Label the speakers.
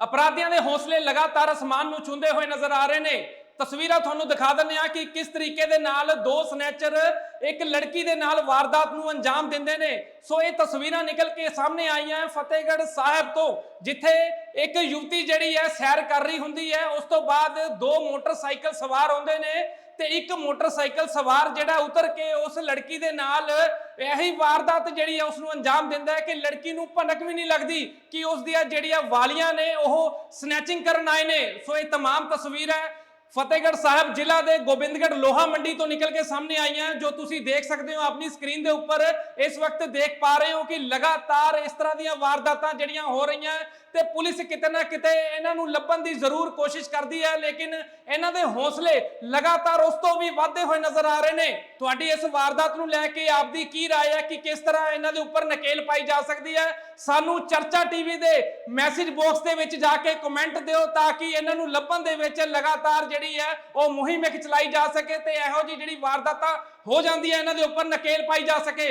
Speaker 1: ਅਪਰਾਧੀਆਂ ਦੇ ਹੌਸਲੇ ਲਗਾਤਾਰ ਅਸਮਾਨ ਨੂੰ ਛੂੰਦੇ ਹੋਏ ਨਜ਼ਰ ਆ ਰਹੇ ਨੇ। ਤਸਵੀਰਾਂ ਤੁਹਾਨੂੰ ਦਿਖਾ ਦਿੰਦੇ ਆ ਕਿ ਕਿਸ ਤਰੀਕੇ ਦੇ ਨਾਲ ਦੋ ਸਨੈਚਰ ਇੱਕ ਲੜਕੀ ਦੇ ਨਾਲ ਵਾਰਦਾਤ ਨੂੰ ਅੰਜਾਮ ਦਿੰਦੇ ਨੇ ਸੋ ਇਹ ਤਸਵੀਰਾਂ ਨਿਕਲ ਕੇ ਸਾਹਮਣੇ ਆਈਆਂ ਫਤਿਹਗੜ੍ਹ ਸਾਹਿਬ ਤੋਂ ਜਿੱਥੇ ਇੱਕ ਯੁਵਤੀ ਜਿਹੜੀ ਹੈ ਸੈਰ ਕਰ ਰਹੀ ਹੁੰਦੀ ਹੈ ਉਸ ਤੋਂ ਬਾਅਦ ਦੋ ਮੋਟਰਸਾਈਕਲ ਸਵਾਰ ਹੁੰਦੇ ਨੇ ਤੇ ਇੱਕ ਮੋਟਰਸਾਈਕਲ ਸਵਾਰ ਜਿਹੜਾ ਉਤਰ ਕੇ ਉਸ ਲੜਕੀ ਦੇ ਨਾਲ ਇਹੀ ਵਾਰਦਾਤ ਜਿਹੜੀ ਹੈ ਉਸ ਨੂੰ ਅੰਜਾਮ ਦਿੰਦਾ ਹੈ ਕਿ ਲੜਕੀ ਨੂੰ ਭਨਕ ਵੀ ਨਹੀਂ ਲੱਗਦੀ ਕਿ ਉਸ ਦੀਆਂ ਜਿਹੜੀਆਂ ਵਾਲੀਆਂ ਨੇ ਉਹ ਸਨੈਚਿੰਗ ਕਰਨ ਆਏ ਨੇ ਸੋ ਇਹ तमाम ਤਸਵੀਰ ਹੈ ਫਤਿਹਗੜ੍ਹ ਸਾਹਿਬ ਜ਼ਿਲ੍ਹਾ ਦੇ ਗੋਬਿੰਦਗੜ੍ਹ ਲੋਹਾ ਮੰਡੀ ਤੋਂ ਨਿਕਲ ਕੇ ਸਾਹਮਣੇ ਆਈਆਂ ਜੋ ਤੁਸੀਂ ਦੇਖ ਸਕਦੇ ਹੋ ਆਪਣੀ ਸਕਰੀਨ ਦੇ ਉੱਪਰ ਇਸ ਵਕਤ ਦੇਖ ਪਾ ਰਹੇ ਹੋ ਕਿ ਲਗਾਤਾਰ ਇਸ ਤਰ੍ਹਾਂ ਦੀਆਂ ਵਾਰਦਾਤਾਂ ਜਿਹੜੀਆਂ ਹੋ ਰਹੀਆਂ ਤੇ ਪੁਲਿਸ ਕਿਤੇ ਨਾ ਕਿਤੇ ਇਹਨਾਂ ਨੂੰ ਲੱਭਣ ਦੀ ਜ਼ਰੂਰ ਕੋਸ਼ਿਸ਼ ਕਰਦੀ ਹੈ ਲੇਕਿਨ ਇਹਨਾਂ ਦੇ ਹੌਸਲੇ ਲਗਾਤਾਰ ਉਸ ਤੋਂ ਵੀ ਵਧਦੇ ਹੋਏ ਨਜ਼ਰ ਆ ਰਹੇ ਨੇ ਤੁਹਾਡੀ ਇਸ ਵਾਰਦਾਤ ਨੂੰ ਲੈ ਕੇ ਆਪਦੀ ਕੀ رائے ਹੈ ਕਿ ਕਿਸ ਤਰ੍ਹਾਂ ਇਹਨਾਂ ਦੇ ਉੱਪਰ ਨਕੇਲ ਪਾਈ ਜਾ ਸਕਦੀ ਹੈ ਸਾਨੂੰ ਚਰਚਾ ਟੀਵੀ ਦੇ ਮੈਸੇਜ ਬਾਕਸ ਦੇ ਵਿੱਚ ਜਾ ਕੇ ਕਮੈਂਟ ਦਿਓ ਤਾਂ ਕਿ ਇਹਨਾਂ ਨੂੰ ਲੱਭਣ ਦੇ ਵਿੱਚ ਲਗਾਤਾਰ ਜਿਹੜੀ ਹੈ ਉਹ ਮੁਹਿੰਮ ਇੱਕ ਚਲਾਈ ਜਾ ਸਕੇ ਤੇ ਇਹੋ ਜਿਹੀ ਜਿਹੜੀ ਵਾਰਦਾਤਾਂ ਹੋ ਜਾਂਦੀ ਹੈ ਇਹਨਾਂ ਦੇ ਉੱਪਰ ਨਕੇਲ ਪਾਈ ਜਾ ਸਕੇ।